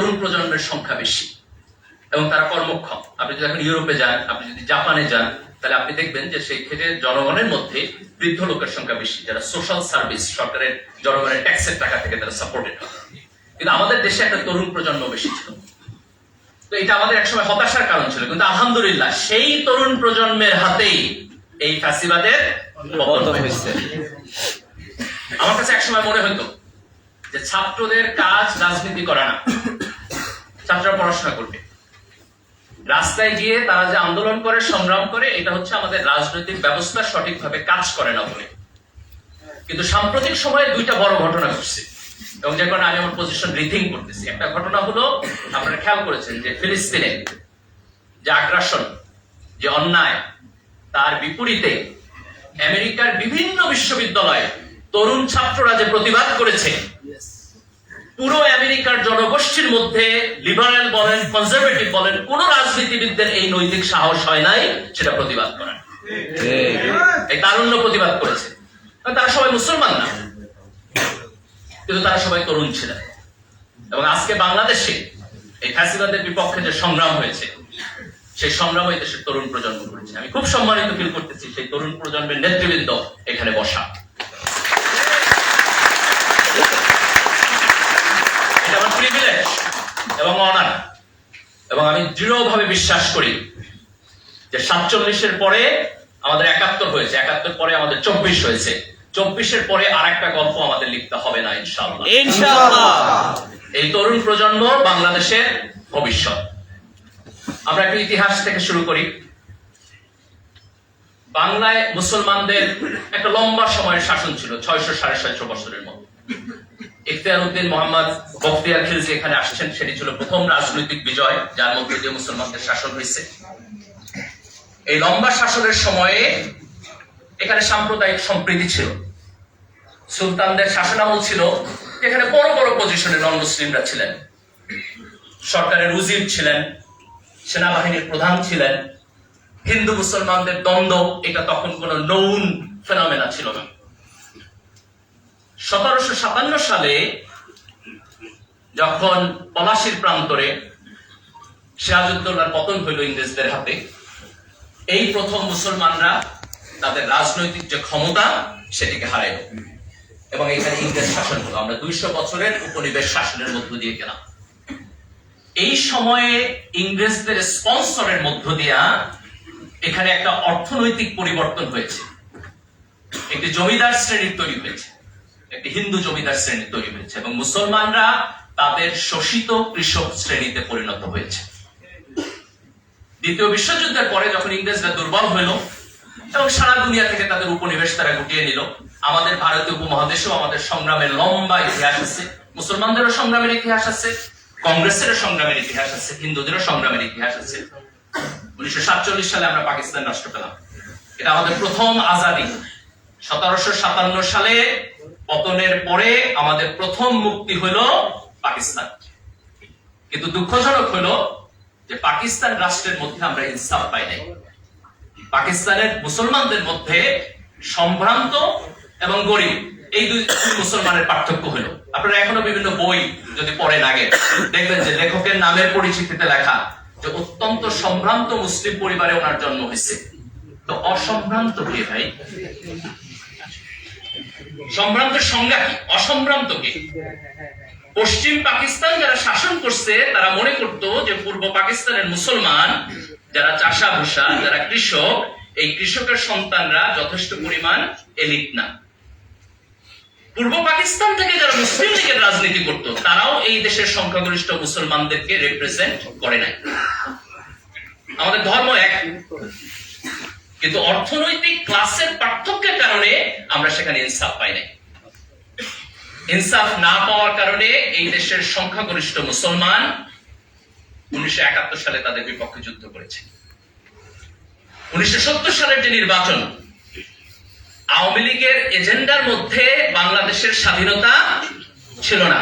তরুণ প্রজন্মের সংখ্যা বেশি। এবং তারা কর্মক্ষম। আপনি যদি এখন ইউরোপে যান আপনি যদি জাপানে যান তাহলে আপনি দেখবেন যে সেই ক্ষেত্রে জনগণের মধ্যে বৃদ্ধ লোকের সংখ্যা বেশি। যারা সোশ্যাল সার্ভিস সরকারের জনগণের ট্যাক্সের টাকা থেকে তারা সাপোর্টেড হয়। কিন্তু আমাদের দেশে একটা তরুণ প্রজন্ম বেশি ছিল। তো এটা আমাদের একসময় হতাশার কারণ ছিল। কিন্তু আলহামদুলিল্লাহ সেই তরুণ প্রজন্মের হাতেই এই ফ্যাসিবাদের আমার কাছে একসময় মনে হতো যে ছাত্রদের কাজ রাজনীতি করা না। ছাত্ররা পড়াশোনা করবে। রাস্তায় গিয়ে তারা যে আন্দোলন করে, সংগ্রাম করে, এটা হচ্ছে আমাদের রাজনৈতিক ব্যবস্থা সঠিকভাবে কাজ করে না বলে। কিন্তু সাম্প্রতিক সময়ে দুইটা বড় ঘটনা ঘটছে। এবং যে কারণে আমি আমার পজিশন রিথিং করতেছি। একটা ঘটনা হলো, আপনারা খেয়াল করেছেন যে ফিলিস্তিনে যে আগ্রাসন, যে অন্যায়, তার বিপরীতে আমেরিকার বিভিন্ন বিশ্ববিদ্যালয়ে তরুণ ছাত্ররা যে প্রতিবাদ করেছে পুরো আমেরিকার জনগোষ্ঠীর মধ্যে লিবারেল বলেন কনজারভেটিভ বলেন, কোন রাজনীতিবিদদের এই নৈতিক সাহস হয় নাই, সেটা প্রতিবাদ করার। এই তারুণ্য প্রতিবাদ করেছে। তারা সবাই মুসলমান না। কিন্তু তারা সবাই তরুণ ছিলেন। এবং আজকে বাংলাদেশে এই ফ্যাসিবাদের বিপক্ষে যে সংগ্রাম হয়েছে, সেই সংগ্রাম এই দেশের তরুণ প্রজন্ম করেছে। আমি খুব সম্মানিত ফিল করতেছি সেই তরুণ প্রজন্মের নেতৃবৃন্দ এখানে বসা এটা আমার প্রিভিলেজ এবং অনার এবং আমি দৃঢ়ভাবে বিশ্বাস করি যে সাতচল্লিশের পরে আমাদের একাত্তর হয়েছে। একাত্তর পরে আমাদের চব্বিশ হয়েছে। চব্বিশের পরে আর একটা গল্প আমাদের লিখতে হবে না ইনশাআল্লাহ। এই তরুণ প্রজন্ম বাংলাদেশের ভবিষ্যৎ। আমরা একটু ইতিহাস থেকে শুরু করি। বাংলায় মুসলমানদের একটা লম্বা সময়ের শাসন ছিল ছয়শো সাড়ে ছয়শো বছরের মতো ইখতিয়ার উদ্দিন মোহাম্মদ বখতিয়ার খিলজি এখানে আসছেন। সেটি ছিল প্রথম রাজনৈতিক বিজয় যার মধ্যে দিয়ে মুসলমানদের শাসন হয়েছে। এই লম্বা শাসনের সময়ে এখানে সাম্প্রদায়িক সম্প্রীতি ছিল। সুলতানদের শাসনামল ছিল এখানে বড় বড় পজিশনে নন মুসলিমরা ছিলেন। সরকারের উজির ছিলেন, সেনাবাহিনীর প্রধান ছিলেন। হিন্দু মুসলমানদের দ্বন্দ্ব, এটা তখন কোনো নৌন ফেনোমেনা ছিল না। সতেরোশো সাতান্ন সালে যখন পলাশির প্রান্তরে সিরাজউদ্দৌলার পতন হইল ইংরেজদের হাতে, এই প্রথম মুসলমানরা তাদের রাজনৈতিক যে ক্ষমতা, সেটিকে হারাইল। এবং এখানে ইংরেজ শাসন হলো। আমরা দুইশো বছরের উপনিবেশ শাসনের মধ্য দিয়ে গেলাম। এই সময়ে ইংরেজদের স্পন্সরের মধ্য দিয়া এখানে একটা অর্থনৈতিক পরিবর্তন হয়েছে। একটি জমিদার শ্রেণির তৈরি হয়েছে। একটি হিন্দু জমিদার শ্রেণি তৈরি হয়েছে এবং মুসলমানরা তাদের শোষিত কৃষক শ্রেণীতে পরিণত হয়েছে। দ্বিতীয় বিশ্বযুদ্ধের পরে যখন ইংরেজরা দুর্বল হইল এবং সারা দুনিয়া থেকে তাদের উপনিবেশ তারা গুটিয়ে নিল, আমাদের ভারতীয় উপমহাদেশেও আমাদের সংগ্রামের লম্বা ইতিহাস আছে, মুসলমানদেরও সংগ্রামের ইতিহাস আছে, কংগ্রেসেরও সংগ্রামের ইতিহাস আছে, হিন্দুদেরও সংগ্রামের ইতিহাস আছে। উনিশশো সাতচল্লিশ সালে আমরা পাকিস্তান রাষ্ট্র পেলাম। এটা আমাদের প্রথম আজাদি। সতেরোশো সাতান্ন সালে পতনের পরে আমাদের প্রথম মুক্তি হলো পাকিস্তান। কিন্তু দুঃখজনক হলো যে পাকিস্তান রাষ্ট্রের মধ্যে আমরা ইনসাফ পাই নাই। পাকিস্তানের মুসলমানদের মধ্যে সম্ভ্রান্ত এবং গরিব, এই দুই মুসলমানের পার্থক্য হলো। আপনারা এখনও বিভিন্ন বই যদি পড়েন আগে, দেখবেন যে লেখকের নামের পরিচিতিতে লেখা যে অত্যন্ত সম্ভ্রান্ত মুসলিম পরিবারে ওনার জন্ম হয়েছে। তো অসম্ভ্রান্ত কে ভাই? সম্ভ্রান্তের সংজ্ঞা কি? অসম্ভ্রান্ত কে? পশ্চিম পাকিস্তান যারা শাসন করছে, তারা মনে করত যে পূর্ব পাকিস্তানের মুসলমান, যারা চাষা ভূষা যারা কৃষক, এই কৃষকের সন্তানরা যথেষ্ট পরিমাণ এলিট না। পূর্ব পাকিস্তান থেকে যারা মুসলিম লীগের রাজনীতি করত, তারাও এই দেশের সংখ্যাগরিষ্ঠ মুসলমানদেরকে রিপ্রেজেন্ট করে নাই। আমাদের ধর্ম এক। কিন্তু অর্থনৈতিক ক্লাসের পার্থক্যের কারণে আমরা সেখানে ইনসাফ পাই নাই। ইনসাফ না পাওয়ার কারণে এই দেশের সংখ্যাগরিষ্ঠ মুসলমান উনিশশো একাত্তর সালে তাদের বিপক্ষে যুদ্ধ করেছে। উনিশশো সত্তর সালের যে নির্বাচন, আওয়ামী লীগের এজেন্ডার মধ্যে বাংলাদেশের স্বাধীনতা ছিল না।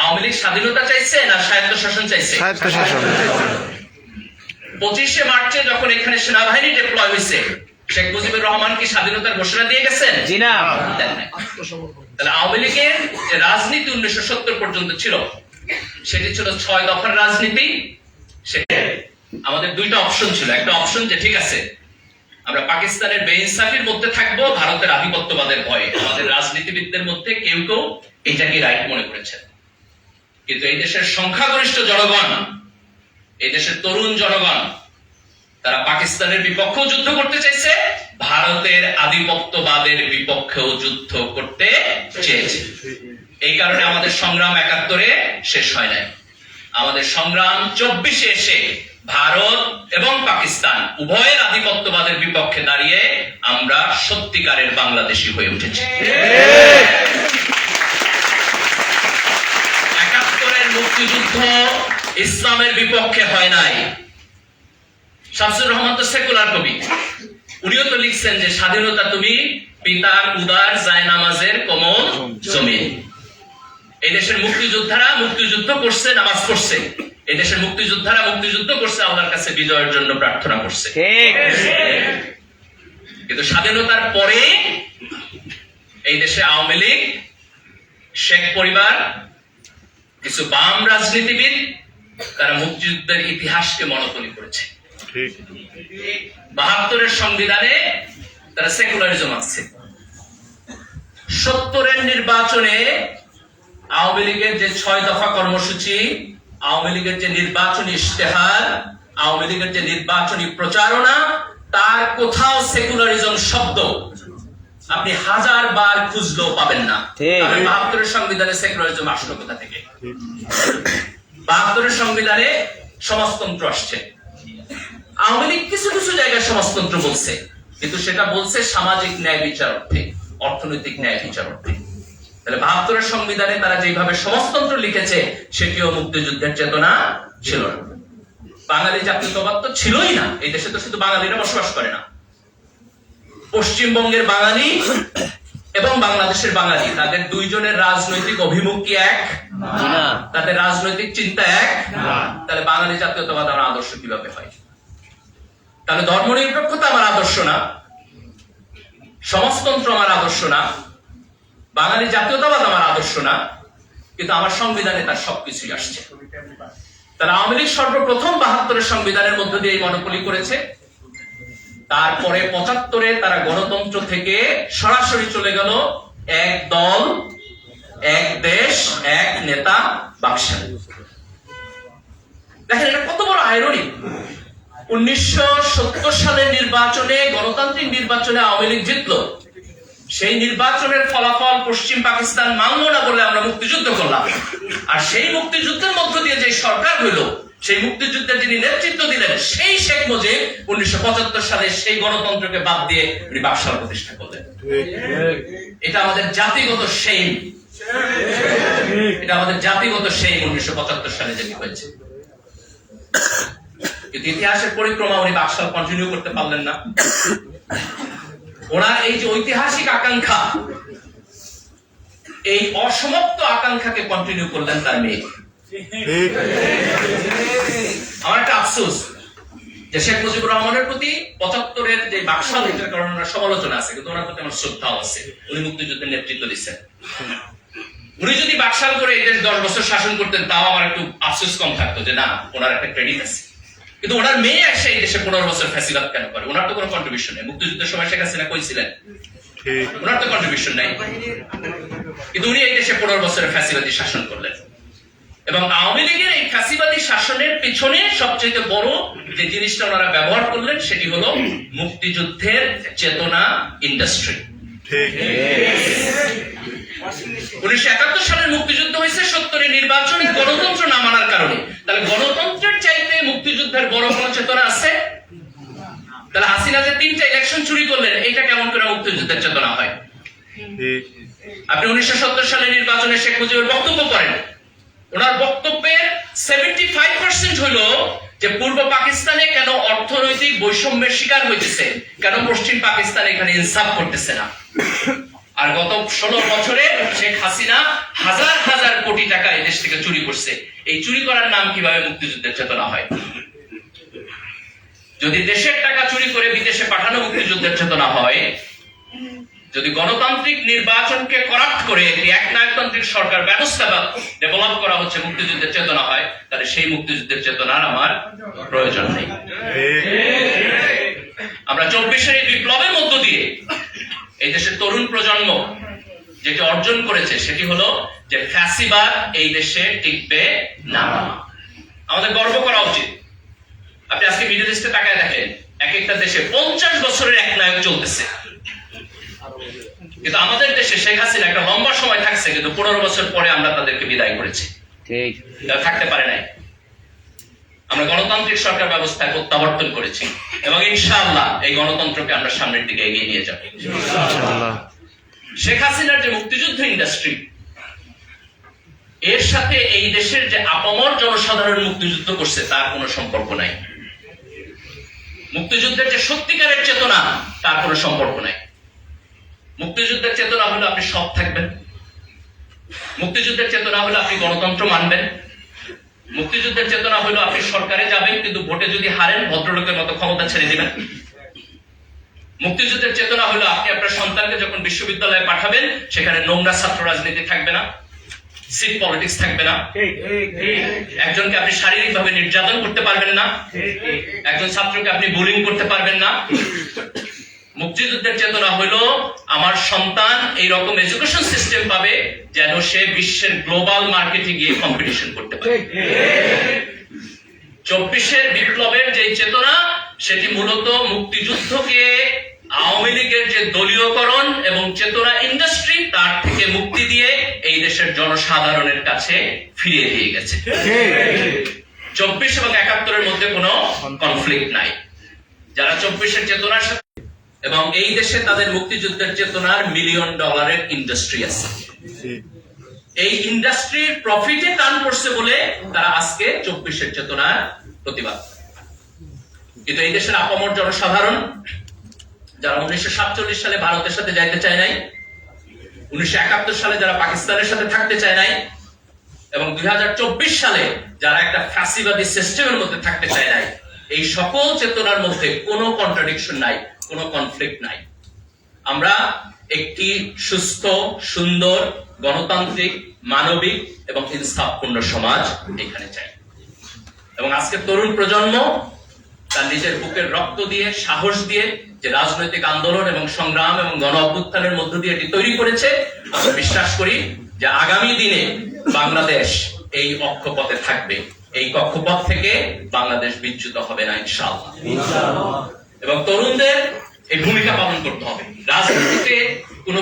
আওয়ামী লীগ স্বাধীনতা চাইছে না স্বায়ত্ত শাসন চাইছে? স্বায়ত্তশাসন। পঁচিশে মার্চে যখন এখানে সেনাবাহিনী ডিপ্লয় হয়েছে শেখ মুজিবুর রহমান কি স্বাধীনতার ঘোষণা দিয়ে গেছেন? জি না। তাহলে আওয়ামী লীগের যে রাজনীতি উনিশশো সত্তর পর্যন্ত ছিল সেটি ছিল ছয় দফার রাজনীতি। সে আমাদের দুইটা অপশন ছিল। একটা অপশন যে ঠিক আছে আমরা পাকিস্তানের বেইনসাফির মধ্যে থাকব ভারতের আধিপত্যবাদের ভয়ে। আমাদের রাজনীতিবিদদের মধ্যে কেউ কেউ এটাকে রাইট মনে করেছেন। কিন্তু এই দেশের সংখ্যাগরিষ্ঠ জনগণ এই দেশের তরুণ জনগণ, তারা পাকিস্তানের বিপক্ষেও যুদ্ধ করতে চাইছে, ভারতের আধিপত্যবাদের বিপক্ষেও যুদ্ধ করতে চেয়েছে। এই কারণে আমাদের সংগ্রাম একাত্তরে শেষ হয় নাই। আমাদের সংগ্রাম চব্বিশে এসে ভারত এবং পাকিস্তান উভয়ের আধিপত্যবাদের বিপক্ষে দাঁড়িয়ে আমরা সত্যিকারের বাংলাদেশি হয়ে উঠেছি। একাত্তরের মুক্তিযুদ্ধ ইসলামের বিপক্ষে হয় নাই। শামসুর রহমান তো সেকুলার কবি। উনিও তো লিখছেন যে স্বাধীনতা তুমি পিতার উদার জায়নামাজের কোমল জমিন। এই দেশের মুক্তিযোদ্ধারা মুক্তিযুদ্ধ করছে নামাজ পড়ছে। এই দেশের মুক্তিযোদ্ধারা মুক্তিযুদ্ধ করছে আল্লাহর কাছে বিজয়ের জন্য প্রার্থনা করছে। কিন্তু স্বাধীনতার পরে এই দেশে আওয়ামী লীগ শেখ পরিবার কিছু বাম রাজনীতিবিদ তারা মুক্তিযুদ্ধের ইতিহাসকে মনোতলি করেছে। বাহাত্তরের সংবিধানে তারা সেকুলারিজম আছে সত্তরের নির্বাচনে আওয়ামী লীগের যে ছয় দফা কর্মসূচি আওয়ামী লীগের যে নির্বাচনী ইশতেহার আওয়ামী লীগের যে নির্বাচনী প্রচারণা তার কোথাও সেকুলারিজম শব্দ আপনি হাজার বার খুঁজলেও পাবেন না। ঠিক। বাহাত্তরের সংবিধানে সেকুলারিজম আসলো কোথা থেকে? বাহাত্তরের সংবিধানে সমাজতন্ত্র আসছে। আওয়ামী লীগ কিছু কিছু জায়গায় সমাজতন্ত্র বলছে, কিন্তু সেটা বলছে সামাজিক ন্যায় বিচার অর্থে, অর্থনৈতিক ন্যায় বিচার অর্থে। তাহলে বাহাত্তরের সংবিধানে তারা যেভাবে সমাজতন্ত্র লিখেছে, সেটিও মুক্তিযুদ্ধের চেতনা ছিল না। বাঙালি জাতীয়তাবাদ তো ছিলই না, এই দেশে তো শুধু বাঙালিরা বসবাস করে না। পশ্চিমবঙ্গের বাঙালি এবং বাংলাদেশের বাঙালি তাদের দুইজনের রাজনৈতিক অভিমুখ কি এক? তাদের রাজনৈতিক চিন্তা এক? তাহলে বাঙালি জাতীয়তাবাদ আমার আদর্শ কীভাবে হয়? তাহলে ধর্মনিরপেক্ষতা আমার আদর্শ না? সমাজতন্ত্র আমার আদর্শ না? বাঙালি জাতীয়তাবাদ আমার আদর্শ না? কিন্তু আমার সংবিধানে তার সবকিছুই আসছে। তারা আওয়ামী লীগ সর্বপ্রথম বাহাত্তরের সংবিধানের মধ্য দিয়ে এই মনোপলি করেছে। তারপরে পঁচাত্তরে তারা গণতন্ত্র থেকে সরাসরি চলে গেল এক দল, এক দেশ, এক নেতা বাকশাল। দেখেন, এটা কত বড় আইরনি উনিশশো সালের নির্বাচনে গণতান্ত্রিক নির্বাচনে আওয়ামী লীগ জিতলো। সেই নির্বাচনের ফলাফল পশ্চিম পাকিস্তান মানল না বলে আমরা মুক্তিযুদ্ধ করলাম। আর সেই মুক্তিযুদ্ধের মধ্য দিয়ে যে সরকার হইল সেই মুক্তিযুদ্ধের যিনি নেতৃত্ব দিলেন সেই শেখ মুজিব উনিশশো পঁচাত্তর সালে সেই গণতন্ত্রকে বাদ দিয়ে উনি বাকশাল প্রতিষ্ঠা করলেন। এটা আমাদের জাতিগত সেই এটা আমাদের জাতিগত সেই উনিশশো পঁচাত্তর সালে যেটি হয়েছে। কিন্তু ইতিহাসের পরিক্রমা উনি বাকশাল কন্টিনিউ করতে পারলেন না। ওনার এই যে ঐতিহাসিক আকাঙ্ক্ষা এই অসমাপ্ত আকাঙ্ক্ষাকে কন্টিনিউ করলেন তার মেয়ে। আমার একটা আফসোস। যে শেখ মুজিবুর রহমানের প্রতি পঁচাত্তরের যে বাকশাল এটার কারণে ওনার সমালোচনা আছে কিন্তু ওনার প্রতি আমার শ্রদ্ধাও আছে। উনি মুক্তিযুদ্ধের নেতৃত্ব দিচ্ছেন। উনি যদি বাকশাল করে এই দেশ দশ বছর শাসন করতেন তাও আমার একটু আফসোস কম থাকতো যে না ওনার একটা ক্রেডিট আছে। কিন্তু ওনার মেয়ে এসে এই দেশে পনেরো বছর ফ্যাসিবাদ কেন করে? ওনার তো কোনো কন্ট্রিবিউশন নেই। মুক্তিযুদ্ধের সময় শেখ হাসিনা কইছিলেন ওনার তো কন্ট্রিবিউশন নাই। কিন্তু উনি এই দেশে পনেরো বছরের ফ্যাসিবাদী শাসন করলেন। এবং আওয়ামী লীগের এই ফ্যাসিবাদী শাসনের পিছনে সবচেয়ে বড় যে জিনিসটা ওনারা ব্যবহার করলেন সেটি হলো মুক্তিযুদ্ধের চেতনা ইন্ডাস্ট্রি উনিশশো একাত্তর সালের মুক্তিযুদ্ধ হয়েছে সত্তরের নির্বাচন গণতন্ত্র না মানার কারণে। তাহলে গণতন্ত্রের চাইতে মুক্তিযুদ্ধের বড় কোনো চেতনা আছে? তাহলে হাসিনা যে তিনটা ইলেকশন চুরি করলেন এটা কেমন করে মুক্তিযুদ্ধের চেতনা হয়? আপনি উনিশশো সত্তর সালের নির্বাচনে শেখ মুজিবের বক্তব্য করেন ওনার বক্তব্যের সেভেন্টি ফাইভ পার্সেন্ট হইল যে পূর্ব পাকিস্তানে কেন অর্থনৈতিক বৈষম্যের শিকার হইতেছে, কেন পশ্চিম পাকিস্তান এখানে ইনসাফ করতেছে না। আর গত ষোলো বছরে শেখ হাসিনা হাজার হাজার কোটি টাকা এই দেশ থেকে চুরি করছে। এই চুরি করার নাম কীভাবে মুক্তিযুদ্ধের চেতনা হয়? যদি দেশের টাকা চুরি করে বিদেশে পাঠানো মুক্তিযুদ্ধের চেতনা হয় যদি গণতান্ত্রিক নির্বাচনকে করাপ্ট করে একটি একনায়কতান্ত্রিক সরকার ব্যবস্থা ডেভেলপ করা হচ্ছে, মুক্তিযুদ্ধের চেতনা হয়, তাহলে সেই মুক্তিযুদ্ধের চেতনার আমার প্রয়োজন নেই। আমরা চব্বিশের এই বিপ্লবের মধ্য দিয়ে এই দেশের তরুণ প্রজন্ম যেটি অর্জন করেছে, সেটি হলো যে ফ্যাসিবাদ এই দেশে টিকবে না। আমাদের গর্ব করা উচিত। আপনি আজকে মিডল ইস্টে তাকায় দেখেন এক একটা দেশে পঞ্চাশ বছরের এক নায়ক চলতেছে। কিন্তু আমাদের দেশে শেখ হাসিনা একটা লম্বা সময় থাকছে কিন্তু পনেরো বছর পরে আমরা তাদেরকে বিদায় করেছি। ঠিক। থাকতে পারে নাই। আমরা গণতান্ত্রিক সরকার ব্যবস্থা প্রত্যাবর্তন করেছি এবং ইনশাআল্লাহ এই গণতন্ত্রকে আমরা সামনের দিকে এগিয়ে নিয়ে যাব। শেখ হাসিনার যে মুক্তিযুদ্ধ ইন্ডাস্ট্রি এর সাথে এই দেশের যে আপামর জনসাধারণ মুক্তিযুদ্ধ করছে তার কোনো সম্পর্ক নাই। মুক্তিযুদ্ধের যে সত্যিকারের চেতনা তার কোনো সম্পর্ক নাই। মুক্তিযুদ্ধের চেতনা হলো আপনি সৎ থাকবেন। মুক্তিযুদ্ধের চেতনা হলো আপনি গণতন্ত্র মানবেন। মুক্তিযুদ্ধের চেতনা হলো আপনি সরকারে যাবেন, কিন্তু ভোটে যদি হারেন, ভদ্রলোকের মতো ক্ষমতা ছেড়ে দিবেন। মুক্তিযুদ্ধের চেতনা হলো আপনি আপনার সন্তানকে যখন বিশ্ববিদ্যালয়ে পাঠাবেন, সেখানে নোংরা ছাত্র রাজনীতি থাকবে না, সিট পলিটিক্স থাকবে না। একজনকে আপনি শারীরিকভাবে নির্যাতন করতে পারবেন না। একজন ছাত্রকে আপনি বুলিং করতে পারবেন না। মুক্তিযুদ্ধের চেতনা হলো আমার সন্তান এই রকম এডুকেশন সিস্টেম পাবে যেন সে বিশ্বের গ্লোবাল মার্কেটে গিয়ে কম্পিটিশন করতে পারে। চব্বিশের বিপ্লবের যে চেতনা, সেটি মূলত মুক্তিযুদ্ধকে আওয়ামী লীগের যে দলীয়করণ এবং চেতনা ইন্ডাস্ট্রি তার থেকে মুক্তি দিয়ে এই দেশের জনসাধারণের কাছে ফিরিয়ে দিয়ে গেছে। চব্বিশ এবং একাত্তরের মধ্যে কোনো কনফ্লিক্ট নাই। যারা চব্বিশের চেতনার সাথে এবং এই দেশে তাদের মুক্তিযুদ্ধের চেতনার মিলিয়ন ডলারের ইন্ডাস্ট্রি আছে। এই ইন্ডাস্ট্রির প্রফিটে টান করছে বলে তারা আজকে চব্বিশের চেতনার প্রতিবাদ। কিন্তু এই দেশের আপামর জনসাধারণ যারা উনিশশো সাতচল্লিশ সালে ভারতের সাথে যাইতে চায় নাই উনিশশো একাত্তর সালে যারা পাকিস্তানের সাথে থাকতে চায় নাই এবং দুই হাজার চব্বিশ সালে যারা একটা ফ্যাসিবাদী সিস্টেমের মধ্যে থাকতে চায় নাই এই সকল চেতনার মধ্যে কোনো কন্ট্রাডিকশন নাই। কোনো কনফ্লিক্ট নাই। আমরা একটি সুস্থ, সুন্দর, গণতান্ত্রিক, মানবিক এবং ইনসাফপূর্ণ সমাজ এখানে চাই। এবং আজকের তরুণ প্রজন্ম তার নিজের বুকের রক্ত দিয়ে, সাহস দিয়ে যে রাজনৈতিক আন্দোলন এবং সংগ্রাম এবং গণ অভ্যুত্থানের মধ্য দিয়ে এটি তৈরি করেছে, আমরা বিশ্বাস করি যে আগামী দিনে বাংলাদেশ এই অক্ষপথে থাকবে। এই কক্ষপথ থেকে বাংলাদেশ বিচ্যুত হবে না ইনশাআল্লাহ। এবং তরুণদের এই ভূমিকা পালন করতে হবে। রাজনীতিতে কোনো